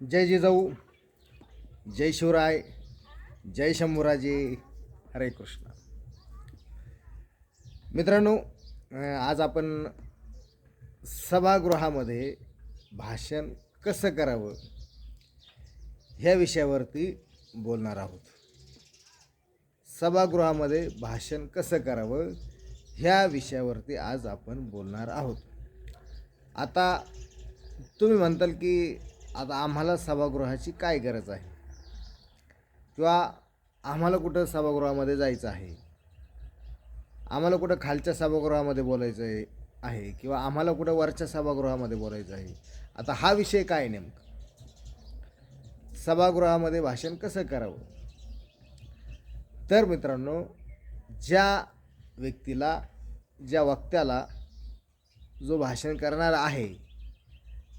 जय जिजाऊ जय शिवराय जय शंभूराजे हरे कृष्ण. मित्रांनो आज आपण सभागृहामध्ये भाषण कसं करावं ह्या विषयावरती बोलणार आहोत. सभागृहामध्ये भाषण कसं करावं ह्या विषयावरती आज आपण बोलणार आहोत. आता तुम्ही म्हणताल की आता आम्हाला सभागृहाची काय गरज आहे? किंवा आम्हाला कुठं सभागृहामध्ये जायचं आहे? आम्हाला कुठं खालच्या सभागृहामध्ये बोलायचं आहे? आहे किंवा आम्हाला कुठं वरच्या सभागृहामध्ये बोलायचं आहे? आता हा विषय काय नेमकं नेमका? सभागृहामध्ये भाषण कसं करावं? तर मित्रांनो ज्या व्यक्तीला ज्या वक्त्याला जो भाषण करणार आहे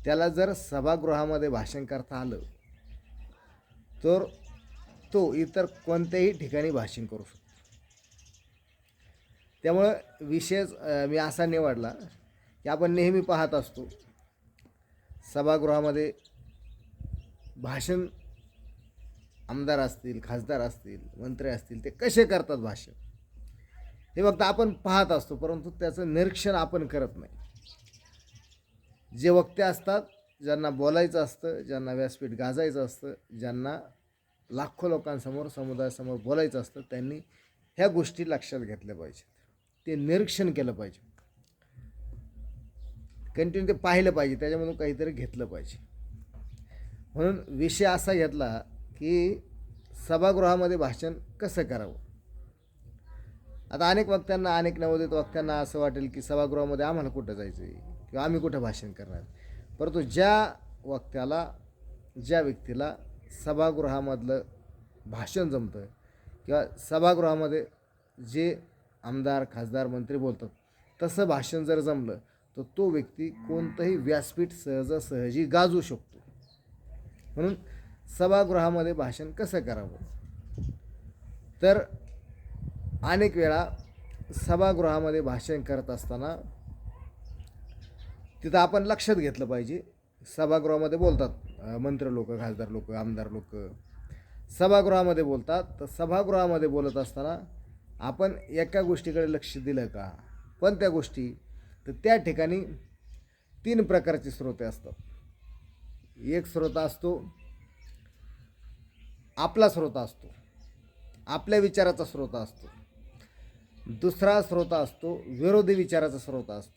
त्याला जर सभागृहामध्ये भाषण करता आलं तर तो इतर कोणत्याही ठिकाणी भाषण करू शकतो. त्यामुळं विशेष मी असा निवडला की आपण नेहमी पाहत असतो सभागृहामध्ये भाषण आमदार असतील खासदार असतील मंत्री असतील ते कसे करतात भाषण? हे फक्त आपण पाहत असतो परंतु त्याचं निरीक्षण आपण करत नाही. जे वक्ते असतात ज्यांना बोलायचं असतं ज्यांना व्यासपीठ गाजायचं असतं ज्यांना लाखो लोकांसमोर समुदायासमोर बोलायचं असतं त्यांनी ह्या गोष्टी लक्षात घेतल्या पाहिजेत. ते निरीक्षण केलं पाहिजे. कंटिन्यू ते पाहिलं पाहिजे त्याच्यामधून काहीतरी घेतलं पाहिजे. म्हणून विषय असा घेतला की सभागृहामध्ये भाषण कसं करावं? आता अनेक वक्त्यांना अनेक नवोदित वक्त्यांना असं वाटेल की सभागृहामध्ये आम्हाला कुठं जायचं आहे किंवा आम्ही कुठं भाषण करणार? परंतु ज्या वक्त्याला ज्या व्यक्तीला सभागृहामधलं भाषण जमतं किंवा सभागृहामध्ये जे आमदार खासदार मंत्री बोलतात तसं भाषण जर जमलं तर तो व्यक्ती कोणतंही व्यासपीठ सहजासहजी गाजू शकतो. म्हणून सभागृहामध्ये भाषण कसं करावं? तर अनेक वेळा सभागृहामध्ये भाषण करत असताना तिथं आपण लक्षात घेतलं पाहिजे. सभागृहामध्ये बोलतात मंत्र लोक खासदार लोक आमदार लोक. सभागृहामध्ये बोलतात तर सभागृहामध्ये बोलत असताना आपण एका गोष्टीकडे लक्ष दिलं का? पण त्या गोष्टी? तर त्या ठिकाणी तीन प्रकारचे स्रोते असतात. एक स्रोत असतो आपला स्रोत असतो आपल्या विचाराचा स्रोत असतो. दुसरा स्रोत असतो विरोधी विचाराचा स्रोत असतो.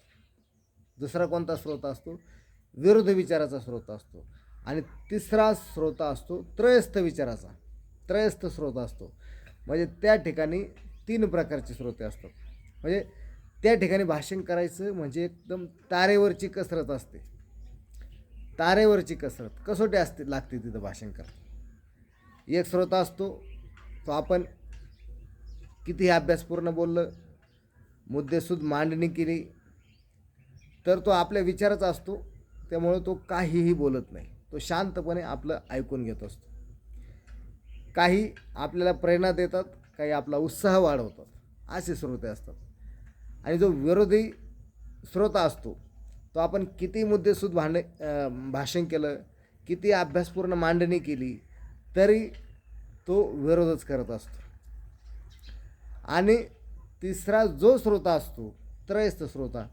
दुसरा कोणता स्रोत असतो? विरुद्ध विचाराचा स्रोत असतो. आणि तिसरा स्रोत असतो त्रयस्थ विचाराचा. त्रयस्थ स्रोत असतो. म्हणजे त्या ठिकाणी तीन प्रकारचे स्रोते असतात. म्हणजे त्या ठिकाणी भाषण करायचं म्हणजे एकदम तारेवरची कसरत असते. तारेवरची कसरत. कसोटी असते लागते तिथं भाषण करता एक स्रोत असतो तो आपण कितीही अभ्यासपूर्ण बोललं मुद्देसूद मांडणी केली तर तो आपल्या विचाराचा असतो त्यामुळं तो काहीही बोलत नाही. तो शांतपणे आपलं ऐकून घेत असतो. काही आपल्याला प्रेरणा देतात काही आपला उत्साह वाढवतात. असे श्रोते असतात. आणि जो विरोधी श्रोता असतो तो आपण किती मुद्देसूद भांडे भाषण केलं किती अभ्यासपूर्ण मांडणी केली तरी तो विरोधच करत असतो. आणि तिसरा जो श्रोता असतो त्रयस्थ श्रोता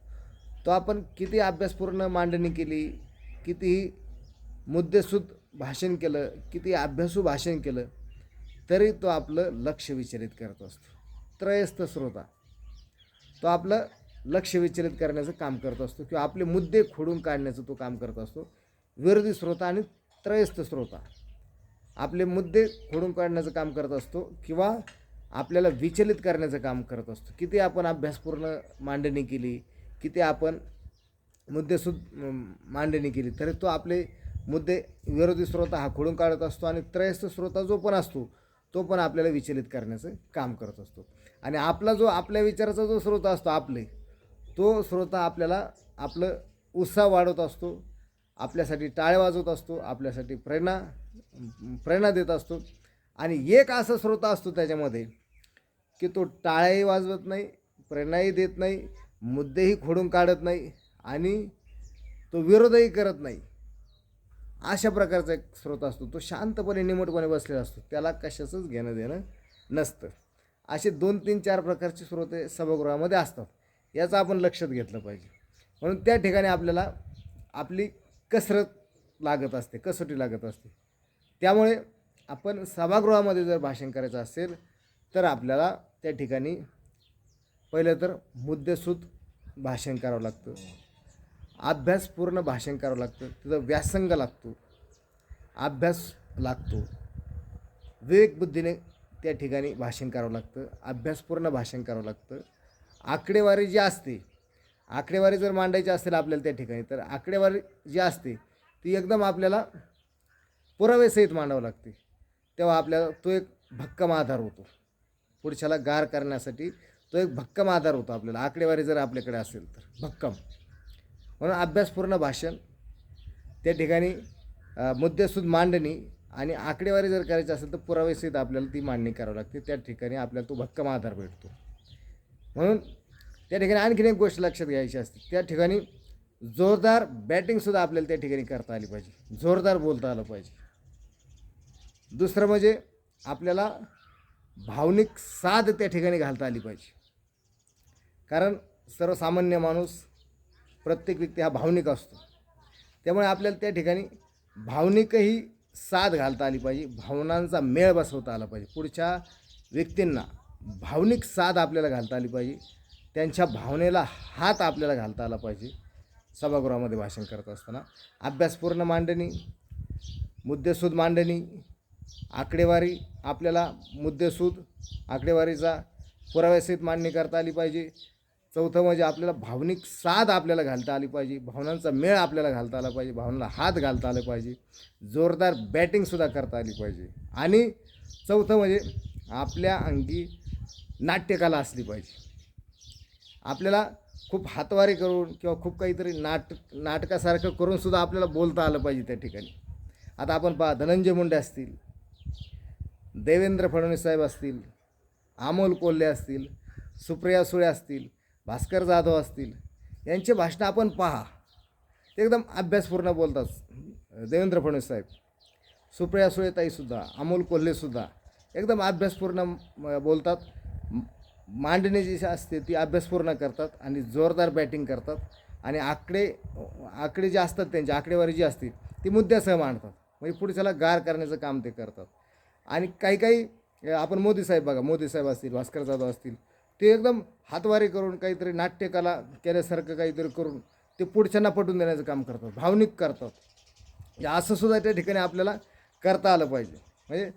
तो आपण किती अभ्यासपूर्ण मांडणी केली कितीही मुद्देसूद भाषण केलं किती अभ्यासू भाषण केलं तरी तो आपलं लक्ष विचलित करत असतो. त्रयस्थ श्रोता. तो आपलं लक्ष विचलित करण्याचं काम करत असतो किंवा आपले मुद्दे खोडून काढण्याचं तो काम करत असतो. विरोधी श्रोता आणि त्रयस्थ श्रोता. आपले मुद्दे खोडून काढण्याचं काम करत असतो किंवा आपल्याला विचलित करण्याचं काम करत असतो. किती आपण अभ्यासपूर्ण मांडणी केली की ते आपण मुद्देसूद मांडणी केली. तरी तो आपले मुद्दे विरोधी स्रोता हा खोडून काढत असतो आणि त्रयस्थ स्रोता जो पण असतो तो पण आपल्याला विचलित करण्याचं काम करत असतो. आणि आपला जो आपल्या विचाराचा जो स्रोता असतो आपले तो स्रोता आपल्याला आपलं उत्साह वाढवत असतो आपल्यासाठी टाळे वाजवत असतो आपल्यासाठी प्रेरणा प्रेरणा देत असतो. आणि एक असा स्रोता असतो त्याच्यामध्ये की तो टाळ्याही वाजवत नाही प्रेरणाही देत नाही मुद्देही खोडून काढत नाही आणि तो विरोधही करत नाही. अशा प्रकारचा एक स्रोत असतो. तो शांतपणे निमटपणे बसलेला असतो. त्याला कशाचंच घेणं देणं नसतं. असे दोन तीन चार प्रकारचे स्रोत सभागृहामध्ये असतात. याचं आपण लक्षात घेतलं पाहिजे. म्हणून त्या ठिकाणी आपल्याला आपली कसरत लागत असते कसोटी लागत असते. त्यामुळे आपण सभागृहामध्ये जर भाषण करायचं असेल तर आपल्याला त्या ठिकाणी पहिलं तर मुद्देसूद भाषण करावं लागतं. अभ्यासपूर्ण भाषण करावं लागतं. तिथं व्यासंग लागतो. अभ्यास लागतो. विवेकबुद्धीने त्या ठिकाणी भाषण करावं लागतं. अभ्यासपूर्ण भाषण करावं लागतं. आकडेवारी जी असते आकडेवारी जर मांडायची असेल आपल्याला त्या ठिकाणी तर आकडेवारी जी असते ती एकदम आपल्याला पुरावेसहित मांडावं लागते. तेव्हा आपल्याला तो एक भक्कम आधार होतो. पुढच्याला गार करण्यासाठी तो एक भक्कम आधार होतो आपल्याला. आकडेवारी जर आपल्याकडे असेल तर. भक्कम. म्हणून अभ्यासपूर्ण भाषण. त्या ठिकाणी मुद्देसूद मांडणी आणि आकडेवारी जर करायची असेल तर पुरावेसहित आपल्याला ती मांडणी करावी लागते. त्या ठिकाणी आपल्याला तो भक्कम आधार भेटतो. म्हणून त्या ठिकाणी आणखीन एक गोष्ट लक्षात घ्यायची असते. त्या ठिकाणी जोरदार बॅटिंगसुद्धा आपल्याला त्या ठिकाणी करता आली पाहिजे. जोरदार बोलता आलं पाहिजे. दुसरं म्हणजे आपल्याला भावनिक साध त्या ठिकाणी घालता आली पाहिजे. कारण सर्वसामान्य माणूस प्रत्येक व्यक्ती हा भावनिक असतो. त्यामुळे आपल्याला त्या ठिकाणी भावनिकही साथ घालता आली पाहिजे भावनांचा मेळ बसवता आला पाहिजे. पुढच्या व्यक्तींना भावनिक साथ आपल्याला घालता आली पाहिजे त्यांच्या भावनेला हात आपल्याला घालता आला पाहिजे सभागृहामध्ये भाषण करत असताना. अभ्यासपूर्ण मांडणी मुद्देसूद मांडणी आकडेवारी आपल्याला मुद्देसूद आकडेवारीचा पुराव्यासहित मांडणी करता आली पाहिजे. चौथं म्हणजे आपल्याला भावनिक साथ आपल्याला घालता आली पाहिजे. भावनांचा मेळ आपल्याला घालता आला पाहिजे. भावनाला हात घालता आला पाहिजे. जोरदार बॅटिंगसुद्धा करता आली पाहिजे. आणि चौथं म्हणजे आपल्या अंगी नाट्यकला असली पाहिजे. आपल्याला खूप हातवारे करून किंवा खूप काहीतरी नाट नाटकासारखं करूनसुद्धा आपल्याला बोलता आलं पाहिजे त्या ठिकाणी. आता आपण पहा धनंजय मुंडे असतील देवेंद्र फडणवीस साहेब असतील अमोल कोल्हे असतील सुप्रिया सुळे असतील भास्कर जाधव असतील यांचे भाषणं आपण पहा. ते एकदम अभ्यासपूर्ण बोलतात. देवेंद्र फडणवीस साहेब सुप्रिया सुळेताईसुद्धा अमोल कोल्हेसुद्धा एकदम अभ्यासपूर्ण बोलतात. मांडणी जी असते ती अभ्यासपूर्ण करतात आणि जोरदार बॅटिंग करतात. आणि आकडे आकडे जे असतात त्यांची आकडेवारी जी असते ती मुद्द्यासह मांडतात. म्हणजे पुढच्याला गार करण्याचं काम ते करतात. आणि काही काही आपण मोदी साहेब बघा मोदी साहेब असतील भास्कर जाधव असतील ते एकदम हातवारी करून काहीतरी नाट्यकला केल्यासारखं काहीतरी करून ते पुढच्यांना पटवून देण्याचं काम करतात भावनिक करतात. म्हणजे असं सुद्धा त्या ठिकाणी आपल्याला करता आलं पाहिजे. म्हणजे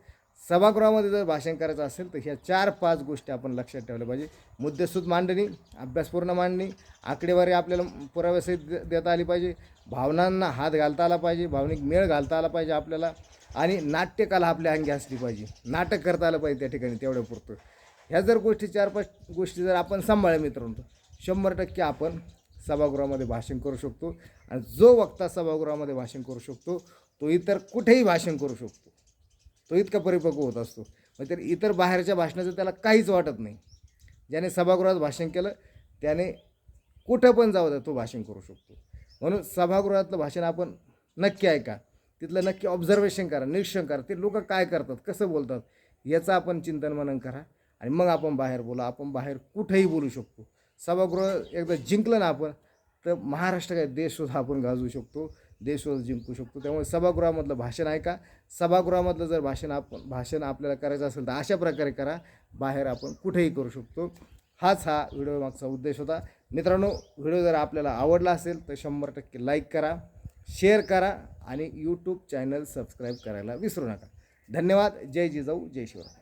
सभागृहामध्ये जर भाषण करायचं असेल तर ह्या चार पाच गोष्टी आपण लक्षात ठेवल्या पाहिजे. मुद्देसूद मांडणी अभ्यासपूर्ण मांडणी आकडेवारी आपल्याला पुराव्यासहित दे- देता आली पाहिजे. भावनांना हात घालता आला पाहिजे भावनिक मेळ घालता आला पाहिजे आपल्याला. आणि नाट्यकला आपल्या अंगी असली पाहिजे. नाटक करता आलं पाहिजे त्या ठिकाणी तेवढ्या पुरतं ह्या जर गोष्टी चार पाच गोष्टी जर आपण सांभाळल्या मित्रांनो शंभर टक्के आपण सभागृहामध्ये भाषण करू शकतो. आणि जो वक्ता सभागृहामध्ये भाषण करू शकतो तो इतर कुठेही भाषण करू शकतो. तो इतका परिपक्व होत असतो. मग तर इतर बाहेरच्या भाषणाचं त्याला काहीच वाटत नाही. ज्याने सभागृहात भाषण केलं त्याने कुठं पण जाऊ द्या तो भाषण करू शकतो. म्हणून सभागृहातलं भाषण आपण नक्की ऐका. तिथलं नक्की ऑब्झर्वेशन करा निरीक्षण करा. ते लोक काय करतात कसं बोलतात याचं आपण चिंतन मनन करा. आणि मग आपण बाहेर बोला आपण बाहेर कुठेही बोलू शकतो. सभागृह एकदा जिंकलं ना आपण तर महाराष्ट्र काय देशसुद्धा आपण गाजवू शकतो देशसुद्धा जिंकू शकतो. त्यामुळे सभागृहामधलं भाषण ऐका. सभागृहामधलं जर भाषण आपण भाषण आपल्याला करायचं असेल तर अशा प्रकारे करा. बाहेर आपण कुठेही करू शकतो. हाच हा व्हिडिओ मागचा उद्देश होता. मित्रांनो व्हिडिओ जर आपल्याला आवडला असेल तर शंभर टक्के लाईक करा शेअर करा आणि यूट्यूब चॅनल सबस्क्राईब करायला विसरू नका. धन्यवाद. जय जिजाऊ जय शिवराय.